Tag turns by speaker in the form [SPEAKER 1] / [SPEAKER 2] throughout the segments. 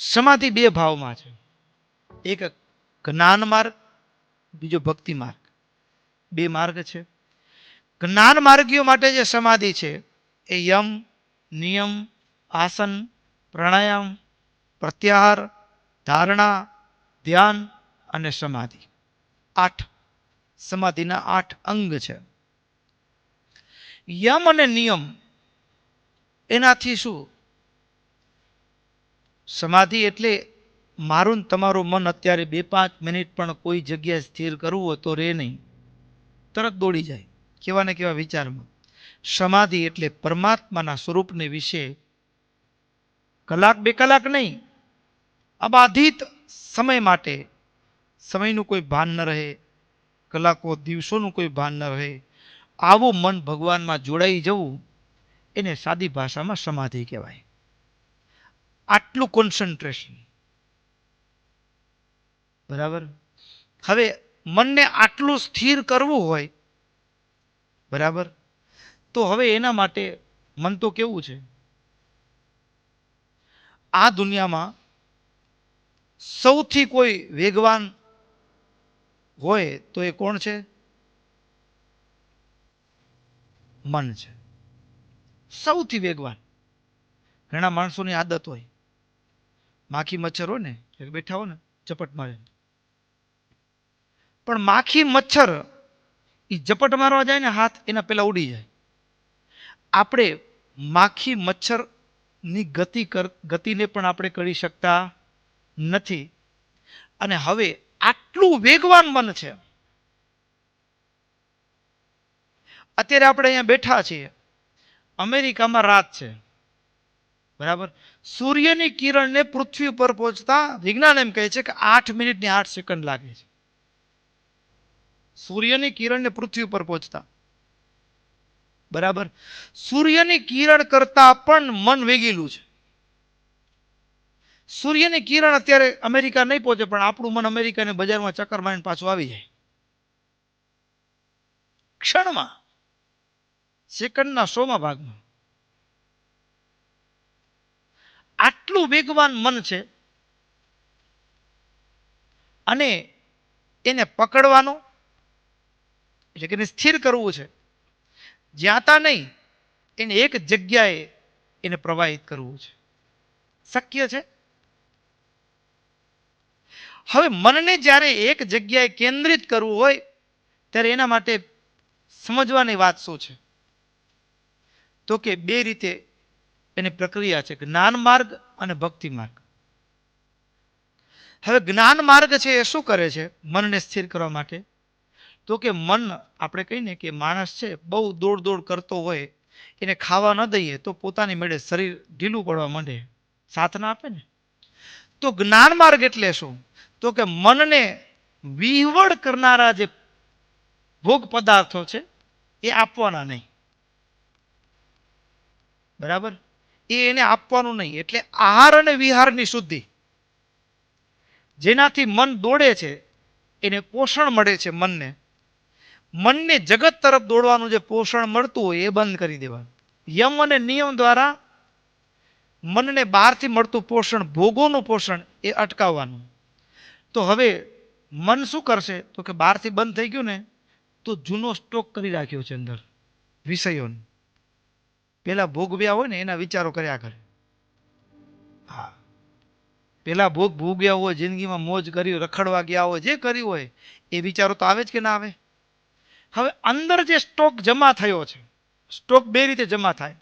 [SPEAKER 1] સમાધિ બે ભાવમાં છે. એક જ્ઞાન માર્ગ, બીજો ભક્તિ માર્ગ. બે માર્ગ છે. જ્ઞાન માર્ગીઓ માટે જે સમાધિ છે, એ યમ, નિયમ, આસન, પ્રાણાયામ, પ્રત્યાહાર, ધારણા, ધ્યાન અને સમાધિ. આઠ. સમાધિના આઠ અંગ છે. યમ અને નિયમ, એનાથી શું? સમાધિ એટલે મારું તમારું મન અત્યારે બે પાંચ મિનિટ પણ કોઈ જગ્યાએ સ્થિર કરવું હોય તો રે નહીં. તરત દોડી જાય. કેવા ને કેવા વિચારમાં. સમાધિ એટલે પરમાત્માના સ્વરૂપને વિશે કલાક બે કલાક નહીં, અબાધિત સમય માટે. સમયનું કોઈ ભાન ન રહે, કલાકો દિવસોનું કોઈ ભાન ન રહે. આવું મન ભગવાનમાં જોડાઈ જવું એને સાદી ભાષામાં સમાધિ કહેવાય. આટલું કોન્સન્ટ્રેશન બરાબર? હવે મનને આટલું સ્થિર કરવું હોય બરાબર? તો હવે એના માટે મન તો કેવું છે? આ દુનિયામાં સૌથી કોઈ વેગવાન હોય તો એ કોણ છે? મન છે. સૌથી વેગવાન. ઘણા માણસોની આદત હોય. માખી મચ્છર હોય ને, એક બેઠા હોય ને, ઝપટ મારે. પણ માખી મચ્છર એ ઝપટ મારવા જાય ને હાથ, એના પહેલાં ઉડી જાય. આપણે માખી મચ્છરની ગતિ કર, ગતિને પણ આપણે કરી શકતા નથી. અને હવે આટલું વેગવાન મન છે. અત્યારે આપણે અહીંયા બેઠા છીએ. અમેરિકામાં રાત છે. બરાબર? સૂર્યની કિરણને પૃથ્વી પર પહોંચતા વિજ્ઞાન એમ કહે છે કે આઠ મિનિટ ને આઠ સેકન્ડ લાગે છે. સૂર્યની કિરણને પૃથ્વી ઉપર પહોંચતા. બરાબર? સૂર્યની કિરણ કરતા પણ મન વેગીલું છે. સૂર્યની કિરણ અત્યારે અમેરિકા નહીં પહોંચે, પણ આપણું મન અમેરિકાને બજારમાં ચક્કર મારીને પાછું આવી જાય. ક્ષણમાં, સેકન્ડના સોમાં ભાગમાં. આટલું વેગવાન મન છે અને એને પકડવાનો, એટલે કે એને સ્થિર કરવું છે. જ્યાં તા નહીં, એને એક જગ્યાએ એને પ્રવાહિત કરવું છે. શક્ય છે? હવે મનને જ્યારે એક જગ્યાએ કેન્દ્રિત કરવું હોય, ત્યારે એના માટે સમજવાની વાત શું છે? તો કે બે રીતે એની પ્રક્રિયા છે જ્ઞાન માર્ગ અને ભક્તિ માર્ગ. હવે જ્ઞાન માર્ગ છે એ શું કરે છે? મનને સ્થિર કરવા માટે. તો કે મન, આપણે કહીને કે માણસ છે, બહુ દોડ દોડ કરતો હોય, એને ખાવા ન દઈએ તો પોતાની મેળે શરીર ઢીલું પડવા માંડે. સાથ ના આપે ને? તો જ્ઞાન માર્ગ એટલે શું? તો કે મનને વિહવળ કરનારા જે ભોગ પદાર્થો છે, એ આપવાના નહીં. બરાબર? એ એને આપવાનું નહીં. એટલે આહાર અને વિહારની શુદ્ધિ. જેનાથી મન દોડે છે, એને પોષણ મળે છે મનને. મનને જગત તરફ દોડવાનું જે પોષણ મળતું હોય એ બંધ કરી દેવાનું. યમ અને નિયમ દ્વારા મનને બહારથી મળતું પોષણ, ભોગોનું પોષણ એ અટકાવવાનું. તો હવે મન શું કરશે? તો કે બહારથી બંધ થઈ ગયું ને, તો જૂનો સ્ટોક કરી રાખ્યો છે અંદર વિષયોનો. પેલા ભોગવ્યા હોય ને એના વિચારો કર્યા કરે. હા. પેલા ભોગ ભોગ્યા હોય, જિંદગીમાં મોજ કરી, રખડવા ગયા હોય, જે કર્યું હોય, એ વિચારો તો આવે જ કે ના આવે? હવે અંદર જે સ્ટોક જમા થયો છે, સ્ટોક બે રીતે જમા થાય.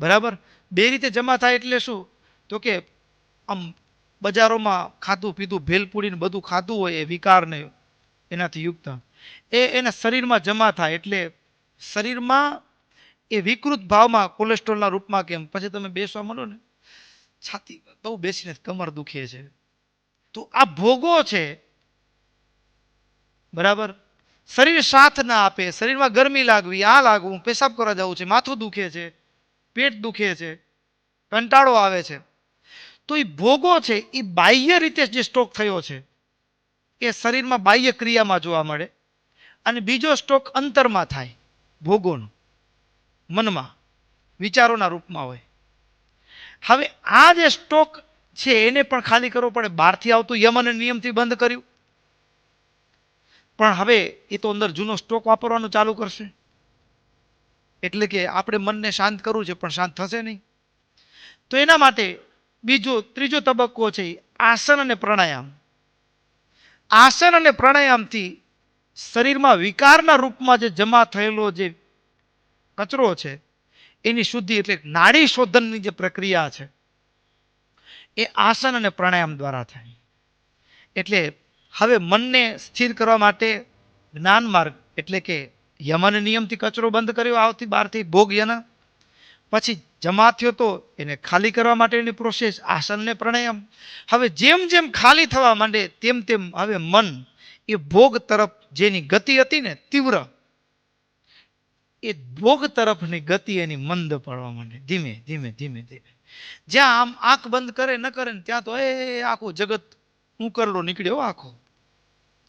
[SPEAKER 1] બરાબર? બે રીતે જમા થાય એટલે શું? તો કે આમ બજારોમાં ખાધું પીધું ભેલપૂડીને બધું ખાધું હોય એ વિકારને એનાથી યુક્ત. એ એના શરીરમાં જમા થાય એટલે શરીરમાં એ વિકૃત ભાવમાં કોલેસ્ટ્રોલના રૂપમાં કેમ? પછી તમે બેસવા માંડો ને, છાતી બહુ બેસીને કમર દુખે છે. તો આ ભોગો છે. બરાબર? શરીર સાથ ના આપે, શરીરમાં ગરમી લાગવી, આ લાગવું, પેશાબ કરવા જવું છે, માથું દુખે છે, પેટ દુખે છે, કંટાળો આવે છે. તો એ ભોગો છે, એ બાહ્ય રીતે જે સ્ટોક થયો છે, એ શરીરમાં બાહ્ય ક્રિયામાં જોવા મળે અને બીજો સ્ટોક અંતરમાં થાય, ભોગોનો. મનમાં, વિચારોના રૂપમાં હોય. હવે આ જે સ્ટોક છે, એને પણ ખાલી કરવો પડે. બહારથી આવતું યમ અને નિયમથી બંધ કર્યું. પણ હવે એ તો અંદર જૂનો સ્ટોક વાપરવાનું ચાલુ કરશે. એટલે કે આપણે મનને શાંત કરવું છે, પણ શાંત થશે નહીં. તો એના માટે બીજો, ત્રીજો તબક્કો છે, આસન અને પ્રાણાયામ. આસન અને પ્રાણાયામથી શરીરમાં વિકારના રૂપમાં જે જમા થયેલો જે કચરો છે. એની શુદ્ધિ એટલે નાડી શોધનની જે પ્રક્રિયા છે, એ આસન અને પ્રાણાયામ દ્વારા થાય. એટલે હવે મનને સ્થિર કરવા માટે જ્ઞાન માર્ગ એટલે કે યમન નિયમથી કચરો બંધ કર્યો, આવતી બહારથી ભોગ યના. પછી જમા થયો તો એને ખાલી કરવા માટેની પ્રોસેસ આસન ને પ્રાણાયામ. હવે જેમ જેમ ખાલી થવા માંડે તેમ તેમ હવે મન એ ભોગ તરફ જેની ગતિ હતી ને તીવ્ર એ ભોગ તરફની ગતિ એની મંદ પડવા માંડે. ધીમે ધીમે ધીમે ધીમે. જ્યાં આમ આંખ બંધ કરે, ન કરે ને ત્યાં તો, એ આખું જગત હું કરલો નીકળ્યો, આખો.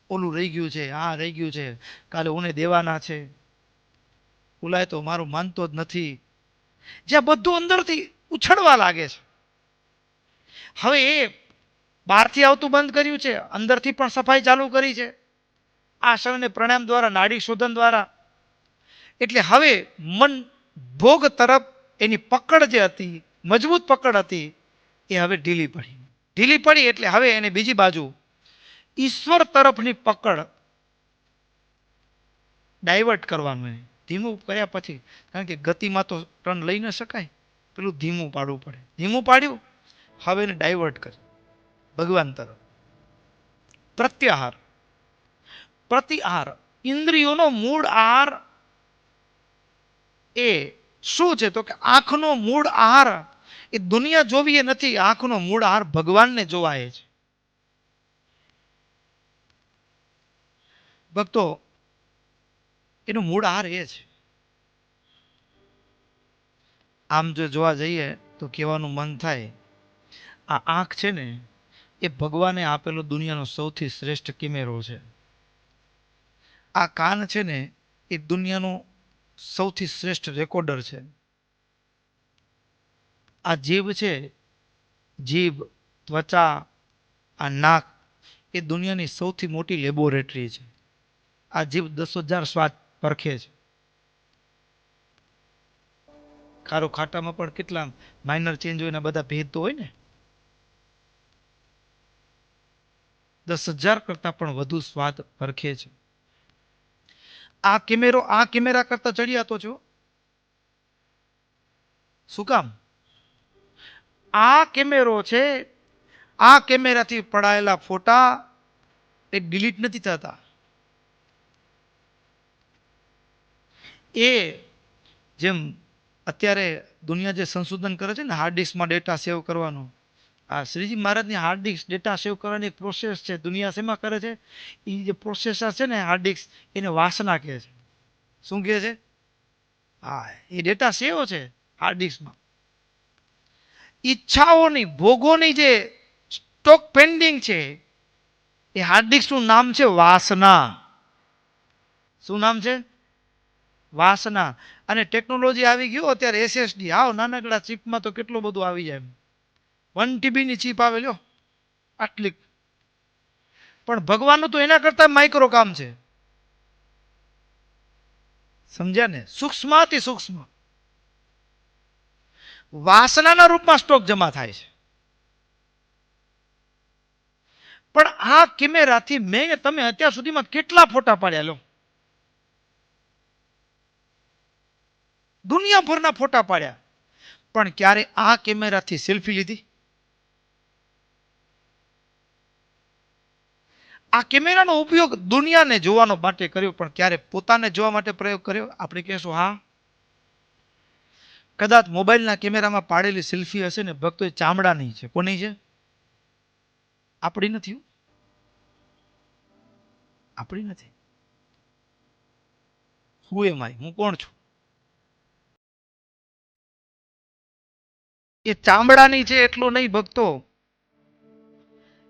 [SPEAKER 1] ઓલું રહી ગયું છે, આ રહી ગયું છે. કાલે ઉને દેવાના છે. ઓલાય તો મારું માનતો જ નથી. જ્યાં બધું અંદરથી ઉછળવા લાગે છે. હવે એ બહારથી આવતું બંધ કર્યું છે, અંદરથી પણ સફાઈ ચાલુ કરી છે. આ શરને પ્રણામ દ્વારા નાડી શોધન દ્વારા એટલે હવે મન ભોગ તરફ એની પકડ જે હતી, મજબૂત પકડ હતી, એ હવે ઢીલી પડી. ઢીલી પડી એટલે હવે એને બીજી બાજુ ઈશ્વર તરફની પકડ ડાયવર્ટ કરવાનું ધીમું કર્યા પછી, કારણ કે ગતિમાં તો ટર્ન લઈ ન શકાય, પેલું ધીમું પાડવું પડે. ધીમું પાડ્યું, હવે એને ડાયવર્ટ કર ભગવાન તરફ. પ્રત્યાહાર. પ્રતિહાર. ઇન્દ્રિયોનો મૂળ આહાર એ શું છે? તો કે આંખનો મૂળ આહાર, એ દુનિયા જોવી એ નથી, આંખનો મૂળ આહાર ભગવાનને જોવાય છે. ભક્તો, એનો મૂળ આહાર એ છે. આમ જો જોવા જઈએ તો કહેવાનું મન થાય, આ આંખ છે ને, એ ભગવાને આપેલો દુનિયાનો સૌથી શ્રેષ્ઠ કિમેરો છે. આ કાન છે ને, એ દુનિયાનો સૌથી શ્રેષ્ઠ રેકોર્ડર છે. આ જીભ છે, જીભ, ત્વચા, આ નાક, એ દુનિયાની સૌથી મોટી લેબોરેટરી છે. આ જીભ દસ હજાર સ્વાદ પરખે છે. ખારો ખાટામાં પણ કેટલા માઇનર ચેન્જ હોય ને બધા ભેદ તો હોય ને? દસ હજાર કરતાં પણ વધુ સ્વાદ પરખે છે. આ કેમેરો, આ કેમેરા કરતા ચડિયાતો છો. શું કામ? આ કેમેરો છે, આ કેમેરાથી પડાયેલા ફોટા, એ ડિલીટ નથી થતા. એ જેમ અત્યારે દુનિયા જે સંશોધન કરે છે ને હાર્ડ ડિસ્કમાં ડેટા સેવ કરવાનો આ શ્રીજી મહારાજની હાર્ડ ડિસ્ક ડેટા સેવ કરવાની પ્રોસેસ છે, દુનિયા શેમાં કરે છે? એ જે પ્રોસેસર છે ને હાર્ડ ડિસ્ક એને વાસના કહે છે. શું કહે છે? હા, એ ડેટા સેવ છે હાર્ડ ડિસ્કમાં ઈચ્છાઓની, ભોગોની જે સ્ટોક પેન્ડિંગ છે, એ હાર્ડ ડિસ્કનું નામ છે વાસના. શું નામ છે? વાસના. અને ટેકનોલોજી આવી ગયો, અત્યારે એસએસડી આવ નાનકડા ચીપમાં તો કેટલું બધું આવી જાય વન ટીબીની ચીપ આવે લ્યો. આટલી. પણ ભગવાનનું તો એના કરતા માઇક્રો કામ છે. સમજ્યા ને? સૂક્ષ્મથી સૂક્ષ્મ. વાસનાના રૂપમાં સ્ટોક જમા થાય છે. પણ આ કેમેરાથી મેં તમે અત્યાર સુધીમાં કેટલા ફોટા પાડ્યા લો? દુનિયાભરના ફોટા પાડ્યા. પણ ક્યારે આ કેમેરાથી સેલ્ફી લીધી? આ કેમેરાનો ઉપયોગ દુનિયાને જોવાનો માટે કર્યો, પણ ક્યારે પોતાને જોવા માટે પ્રયોગ કર્યો? આપણે કહેશું, હા. કદાચ મોબાઈલના કેમેરામાં પાડેલી સેલ્ફી હશે ને ભક્તો એ ચામડાની છે. કોની છે? આપણી નથી આપણી નથી. હું એમ હું કોણ છું? એ ચામડાની છે એટલું નહીં, ભક્તો.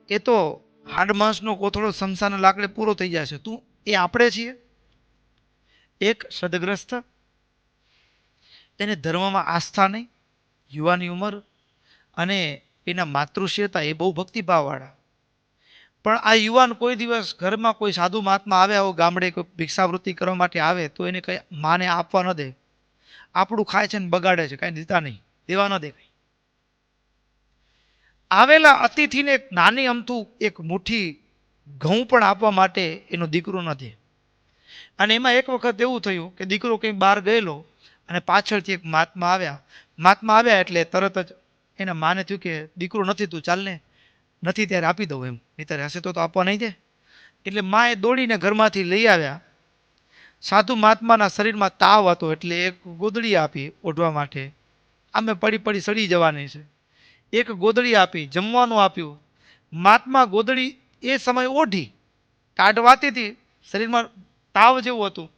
[SPEAKER 1] એ તો હાડમાંસનો કોથળો સમસાના લાકડે પૂરો થઈ જશે તું એ આપણે છીએ. એક સદગ્રસ્ત તેને ધર્મમાં આસ્થા નહીં. યુવાની ઉંમર અને એના માતૃશ્રીયતા એ બહુ ભક્તિભાવવાળા. પણ આ યુવાન કોઈ દિવસ ઘરમાં કોઈ સાધુ મહાત્મા આવ્યા આવો ગામડે કોઈ ભિક્ષાવૃત્તિ કરવા માટે આવે, તો એને કંઈ માને આપવા ન દે. આપણું ખાય છે ને બગાડે છે, કાંઈ દેતા નહીં. દેવા ન દે આવેલા અતિથિને એક નાની અમથું એક મુઠ્ઠી ઘઉં પણ આપવા માટે એનો દીકરો નથી. અને એમાં એક વખત એવું થયું કે દીકરો કંઈ બહાર ગયેલો અને પાછળથી એક મહાત્મા આવ્યા. મહાત્મા આવ્યા એટલે તરત જ એના માને થયું કે દીકરો નથી તું, ચાલને. નથી ત્યારે આપી દઉં એમ. નહીં હશે તો આપવા નહીં દે. એટલે માએ દોડીને ઘરમાંથી લઈ આવ્યા. સાધુ મહાત્માના શરીરમાં તાવ હતો એટલે એક ગોદડી આપી ઓઢવા માટે. આમે પડી પડી સડી જવાની છે. એક ગોદડી આપી, જમવાનું આપ્યું. મહાત્મા ગોદડી એ સમય ઓઢી ટાઢ હતી શરીરમાં તાવ જેવું હતું.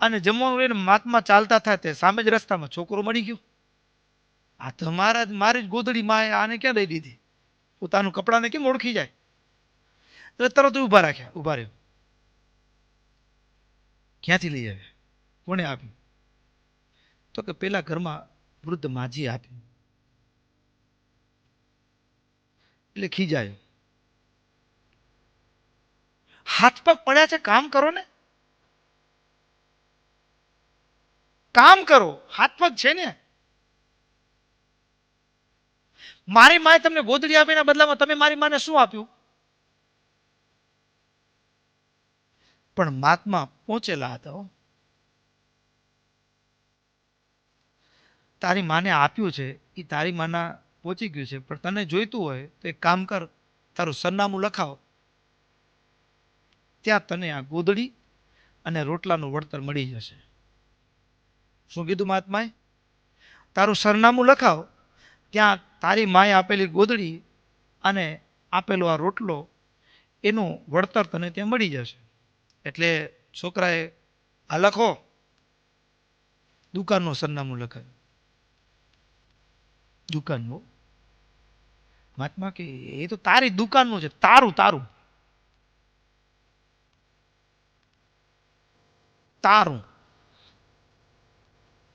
[SPEAKER 1] અને જમવાનું લઈને મહાત્મા ચાલતા થાય તે સામે જ રસ્તામાં છોકરો મળી ગયો. આ તો મારા મારી જ ગોદડી માએ આને ક્યાં દઈ દીધી? પોતાનું કપડાને કેમ ઓળખી જાય? એટલે તરત ઊભા રાખ્યા, ઊભા રહ્યો. ક્યાંથી લઈ આવ્યા? કોણે આપ્યું? તો કે પેલા ઘરમાં વૃદ્ધ માજી આપ્યું એટલે ખીજાયો હાથ પગ પડ્યા છે, કામ કરો ને? કામ કરો, હાથ પગ છે ને? મારી માએ તમને ગોદડી આપીના બદલામાં તમે મારી માને શું આપ્યું? પણ માતમાં પહોંચેલા હતા તારી માને આપ્યું છે એ તારી માના પહોંચી ગયું છે. પણ તને જોઈતું હોય તો એક કામ કર, તારું સરનામું લખાવ. ત્યાં તને આ ગોદડી અને રોટલાનું વળતર મળી જશે. શું કીધું મહાત્માએ? તારું સરનામું લખાવ, ત્યાં તારી માએ આપેલી ગોદડી અને આપેલો આ રોટલો, એનું વળતર તને ત્યાં મળી જશે. એટલે છોકરાએ, આ લખો. દુકાનનું સરનામું લખાયું. દુકાનનું મહાત્મા કે એ તો તારી દુકાનનું છે, તારું તારું. તારું.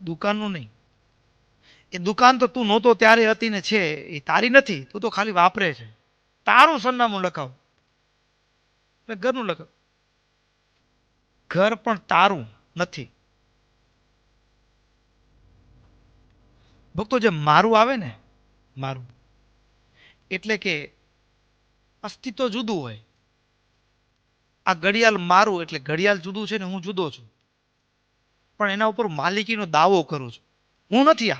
[SPEAKER 1] દુકાનનું નહીં. એ દુકાન તો તું નહોતો ત્યારે હતી ને છે, એ તારી નથી, તું તો ખાલી વાપરે છે. તારું સરનામું લખાવ. ઘરનું લખાવ. ઘર પણ તારું નથી. ભક્તો, જે મારું આવે ને, મારું. એટલે કે અસ્તિત્વ જુદું હોય. આ ઘડિયાળ મારું એટલે ઘડિયાળ જુદું છે ને હું જુદો છું. પણ એના ઉપર માલિકીનો દાવો કરું છું. હું નથી આ.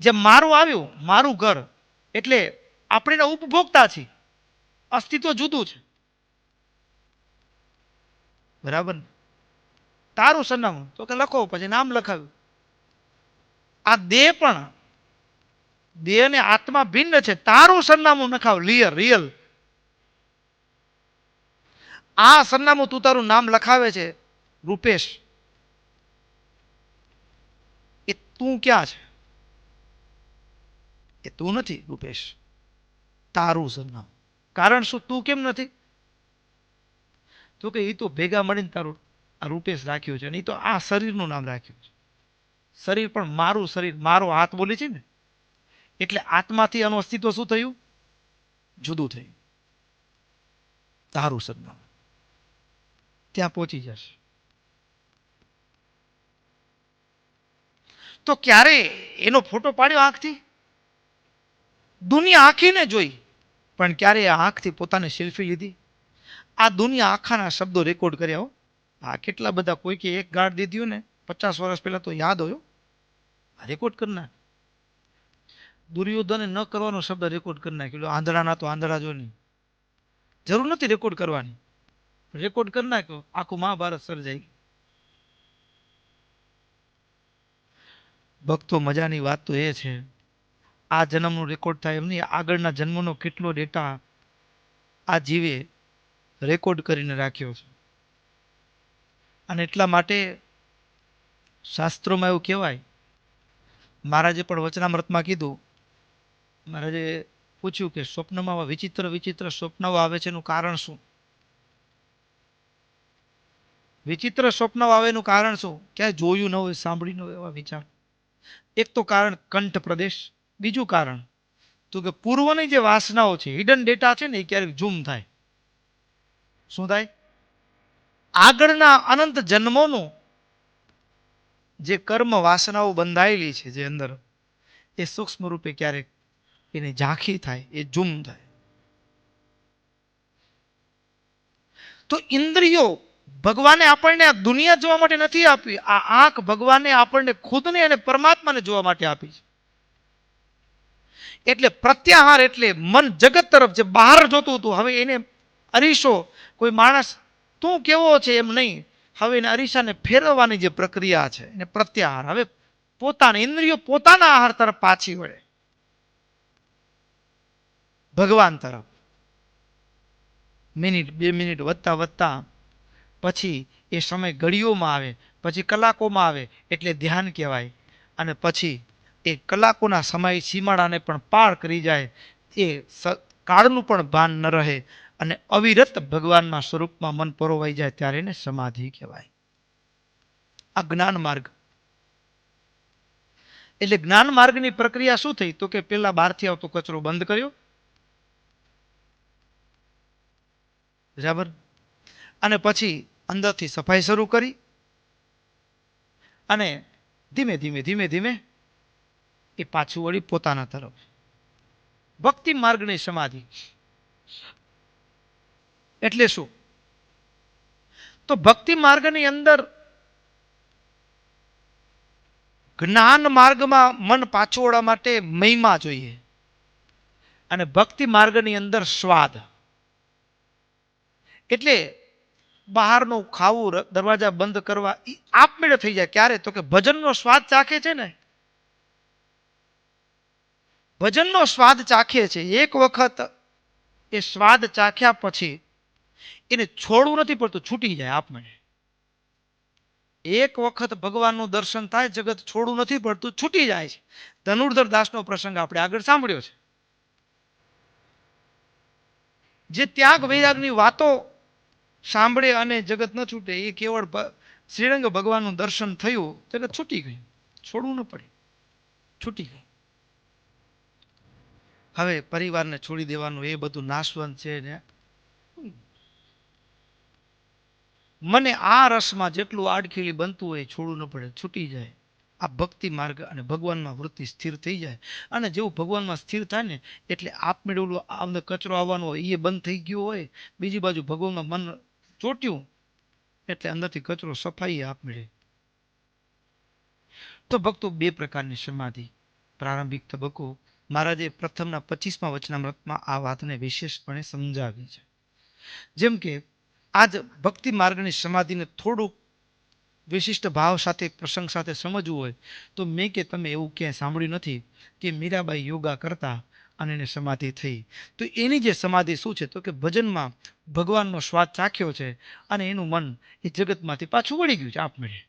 [SPEAKER 1] જે મારું આવ્યું, મારું ઘર, એટલે આપણે એના ઉપભોક્તા છીએ. અસ્તિત્વ જુદું છે. બરાબર? તારું સરનામું, તો કે લખો, પછી નામ લખાવ્યું. આ દેહ પણ દેહ ને આત્મા ભિન્ન છે. તારું સરનામું નખાવ. લિયર રિયલ આ સરનામું તું તારું નામ લખાવે છે રૂપેશ. એ તું ક્યાં છે? એ તું નથી, રૂપેશ. તારું સરનામું. કારણ શું? તું કેમ નથી? તો કે એ તો ભેગા મળીને તારું આ રૂપેશ રાખ્યું છે અને એ તો આ શરીરનું નામ રાખ્યું છે. શરીર પણ મારું શરીર, મારો હાથ બોલી છે ને? એટલે આત્માથી આનું અસ્તિત્વ શું થયું? જુદું થયું. તારું સરનામું ત્યાં પહોંચી જશે. તો ક્યારે એનો ફોટો પાડ્યો આંખથી? દુનિયા આંખીને જોઈ. પણ ક્યારે આંખથી પોતાની સેલ્ફી લીધી? આ દુનિયા આખાના શબ્દો રેકોર્ડ કર્યા હો. આ કેટલા બધા કોઈ કે એક ગાઢ દીધી ને પચાસ વર્ષ પહેલાં તો યાદ હોય રેકોર્ડ કરનાર દુર્યોધને ન કરવાનો શબ્દ રેકોર્ડ કરી નાખ્યો. આંધળાના તો આંધળા જો નહીં જરૂર નથી રેકોર્ડ કરવાની. રેકોર્ડ કરી નાખ્યો, આખું મહાભારત સર્જાઈ ભક્તો, મજાની વાત તો એ છે, આ જન્મનું રેકોર્ડ થાય એમ નહીં, આગળના જન્મનો કેટલો ડેટા આ જીવે રેકોર્ડ કરીને રાખ્યો છે. અને એટલા માટે શાસ્ત્રોમાં એવું કહેવાય, મહારાજે પણ વચનામૃતમાં કીધું મહારાજે પૂછ્યું કે સ્વપ્નમાં વિચિત્ર વિચિત્ર સ્વપ્નો આવે છે એનું કારણ શું? વિચિત્ર સ્વપ્ન આવે એનું કારણ શું? ક્યાંય જોયું ન હોય, સાંભળ્યું ન હોય એવા વિચાર. એક તો કારણ કંઠ પ્રદેશ, બીજું કારણ તો કે પૂર્વની જે વાસનાઓ છે હિડન ડેટા છે ને એ ક્યારેક ઝૂમ થાય. શું થાય? આગળના અનંત જન્મોનું જે કર્મ વાસનાઓ બંધાયેલી છે જે અંદર, એ સૂક્ષ્મ રૂપે ક્યારેક એની ઝાંખી થાય, એ ઝૂમ થાય. તો ઇન્દ્રિયો ભગવાને આપણને આ દુનિયા જોવા માટે નથી આપી, આ આંખ ભગવાને આપણને ખુદને અને પરમાત્માને જોવા માટે આપી છે. એટલે પ્રત્યાહાર એટલે મન જગત તરફ જે બહાર જોતું હતું, હવે એને અરીસો, કોઈ માણસ તું કેવો છે એમ નહીં, હવે એને અરીસાને ફેરવવાની જે પ્રક્રિયા છે, એને પ્રત્યાહાર. હવે પોતાના, ઇન્દ્રિયો પોતાના આહાર તરફ પાછી વળે. ભગવાન તરફ. મિનિટ, બે મિનિટ વધતા વધતા પછી એ સમય ઘડીઓમાં આવે, પછી કલાકોમાં આવે એટલે ધ્યાન કહેવાય. અને પછી એ કલાકોના સમય સીમાડાને પણ પાર કરી જાય, એ કાળનું પણ ભાન ન રહે અને અવિરત ભગવાનના સ્વરૂપમાં મન પરોવાઈ જાય ત્યારે એને સમાધિ કહેવાય. આ જ્ઞાન માર્ગ. એટલે જ્ઞાન માર્ગની પ્રક્રિયા શું થઈ? તો કે પેલા બહારથી આવતો કચરો બંધ કર્યો બરાબર? અને પછી અંદરથી સફાઈ શરૂ કરી અને ધીમે ધીમે ધીમે ધીમે એ પાછું વળી પોતાના તરફ. ભક્તિ માર્ગની સમાધિ. એટલે શું? તો ભક્તિ માર્ગની અંદર જ્ઞાન માર્ગમાં મન પાછું વળવા માટે મહિમા જોઈએ. અને ભક્તિ માર્ગની અંદર સ્વાદ. એટલે બહારનું ખાવું દરવાજા બંધ કરવા એ આપમેળે થઈ જાય. ક્યારે? તો કે ભજનનો સ્વાદ ચાખે છે ને? ભજનનો સ્વાદ ચાખે છે. એક વખત એ સ્વાદ ચાખ્યા પછી એને છોડવું નથી પડતું, છૂટી જાય આપમેળે. એક વખત ભગવાનનું દર્શન થાય, જગત છોડવું નથી પડતું, છૂટી જાય છે. ધનુર્ધર દાસનો પ્રસંગ આપણે આગળ સાંભળ્યો છે. જે ત્યાગ વૈરાગની વાતો સાંભળે અને જગત ન છૂટે એ કેવળ શ્રીરંગ ભગવાનનું દર્શન થયું. જગત છૂટી ગયું. છોડવું ન પડે. છૂટી ગયું. હવે પરિવારને છોડી દેવાનું, એ બધું નાશવંત છે ને. મને આ રસમાં જેટલું આડખીલી બનતું હોય છોડવું ન પડે, છૂટી જાય. આ ભક્તિ માર્ગ અને ભગવાનમાં વૃત્તિ સ્થિર થઈ જાય. અને જેવું ભગવાનમાં સ્થિર થાય ને, એટલે આપમેળે ઓલું આમને કચરો આવવાનો હોય, એ બંધ થઈ ગયો હોય. બીજી બાજુ ભગવાનમાં મન ચોટ્યું, એટલે અંદરથી કચરો સફાઈ આપમેળે તો ભક્તો બે પ્રકારની સમાધિ. પ્રારંભિક તબક્કો મહારાજે પ્રથમના પચીસમાં વચનામૃતમાં આ વાતને વિશેષપણે સમજાવી છે. જેમ કે, આજ ભક્તિ માર્ગની સમાધિને થોડુંક વિશિષ્ટ ભાવ સાથે, પ્રસંગ સાથે સમજવું હોય, તો મેં કે તમે એવું ક્યાંય સાંભળ્યું નથી કે મીરાબાઈ યોગા કરતા અને એને સમાધિ થઈ. તો એની જે સમાધિ શું છે? તો કે ભજનમાં ભગવાનનો સ્વાદ ચાખ્યો છે અને એનું મન એ જગતમાંથી પાછું વળી ગયું છે આપમેળે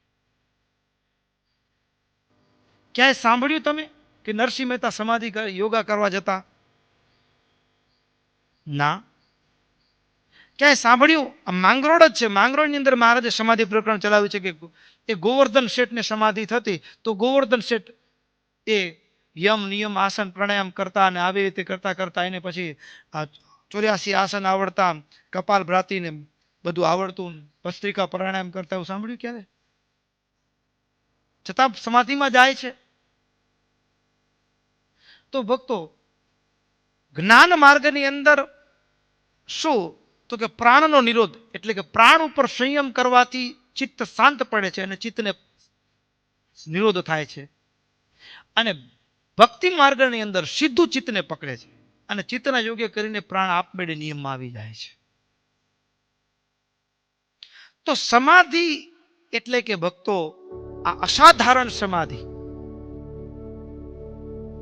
[SPEAKER 1] ક્યાંય સાંભળ્યું તમે કે નરસિંહ મહેતા સમાધિ યોગા કરવા જતા? ના. ક્યાંય સાંભળ્યું? આ માંગરોળ જ છે. માંગરોળની અંદર મહારાજે સમાધિ પ્રકરણ ચલાવ્યું છે કે એ ગોવર્ધન શેઠને સમાધિ થતી તો ગોવર્ધન શેઠ એ યમ નિયમ આસન પ્રાણાયામ કરતા અને આવી રીતે કરતા કરતા એને પછી ચોર્યાસી આસન આવડતા, કપાલ ભ્રાતીને બધું આવડતું, ભસ્ત્રિકા પ્રાણાયામ કરતા એવું સાંભળ્યું ક્યારે? છતાં સમાધિમાં જાય છે. તો ભક્તો, જ્ઞાન માર્ગની અંદર શું? તો કે પ્રાણનો નિરોધ, એટલે કે પ્રાણ ઉપર સંયમ કરવાથી ચિત્ત શાંત પડે છે અને ચિત્તને નિરોધ થાય છે. અને ભક્તિ માર્ગની અંદર સીધું ચિત્તને પકડે છે. અને ચિત્તના યોગ્ય કરીને પ્રાણ આપમેળે નિયમમાં આવી જાય છે. તો સમાધિ એટલે કે ભક્તો, આ અસાધારણ સમાધિ.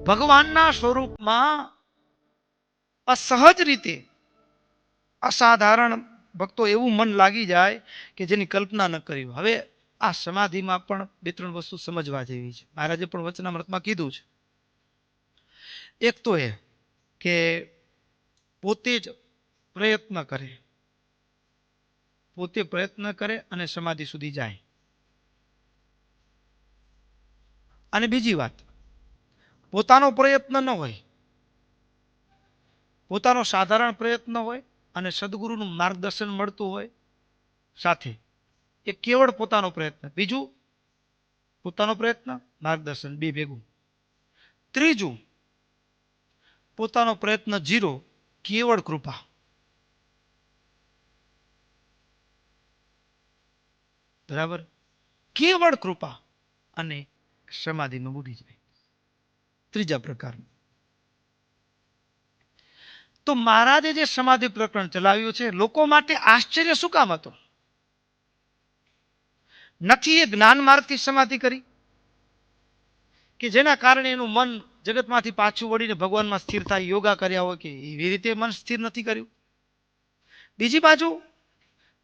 [SPEAKER 1] ભગવાનના સ્વરૂપમાં અસહજ રીતે અસાધારણ ભક્તો એવું મન લાગી જાય કે જેની કલ્પના ન કરી હવે આ સમાધિમાં પણ બે ત્રણ વસ્તુ સમજવા જેવી છે. મહારાજે પણ વચનામૃતમાં કીધું છે. એક તો એ કે પોતે જ પ્રયત્ન કરે. પોતે પ્રયત્ન કરે અને સમાધિ સુધી જાય. અને બીજી વાત, પોતાનો પ્રયત્ન ન હોય, પોતાનો સાધારણ પ્રયત્ન હોય અને સદગુરુનું માર્ગદર્શન મળતું હોય સાથે, એ કેવળ પોતાનો પ્રયત્ન. બીજું, પોતાનો પ્રયત્ન, માર્ગદર્શન, બે ભેગું. ત્રીજું પોતાનો પ્રયત્ન જીરો, કેવળ કૃપા. બરાબર? કેવળ કૃપા અને સમાધિમાં બુડી જાય ત્રીજા પ્રકારનું તો મહારાજે જે સમાધિ પ્રકરણ ચલાવ્યું છે, લોકો માટે આશ્ચર્ય શું કામ હતો? નથી એ જ્ઞાન માર્ગથી સમાધિ કરી? કે જેના કારણે એનું મન જગતમાંથી પાછું વળીને ભગવાનમાં સ્થિરતા યોગા કર્યા હોય કે એવી રીતે મન સ્થિર નથી કર્યું. બીજી બાજુ,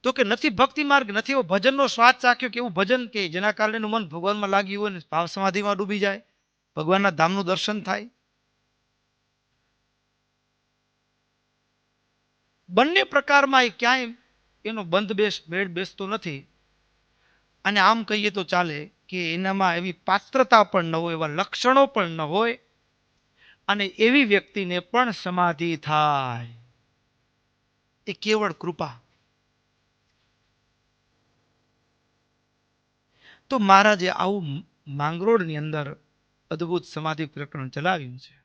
[SPEAKER 1] તો કે નથી ભક્તિ માર્ગ, નથી એવો ભજનનો સ્વાદ ચાખ્યો કે એવું ભજન કે જેના કારણે મન ભગવાનમાં લાગ્યું હોય ને ભાવ સમાધિમાં ડૂબી જાય, ભગવાનના ધામનું દર્શન થાય. બંને પ્રકારમાં એ ક્યાંય એનો બંધ બેસ બેડ બેસતો નથી. અને આમ કહીએ તો ચાલે કે એનામાં એવી પાત્રતા પણ ન હોય, એવા લક્ષણો પણ ન હોય અને એવી વ્યક્તિને પણ સમાધિ થાય. એ કેવળ કૃપા. તો મહારાજે આવું માંગરોળની અંદર અદ્ભુત સમાધિ પ્રકરણ ચલાવ્યું છે.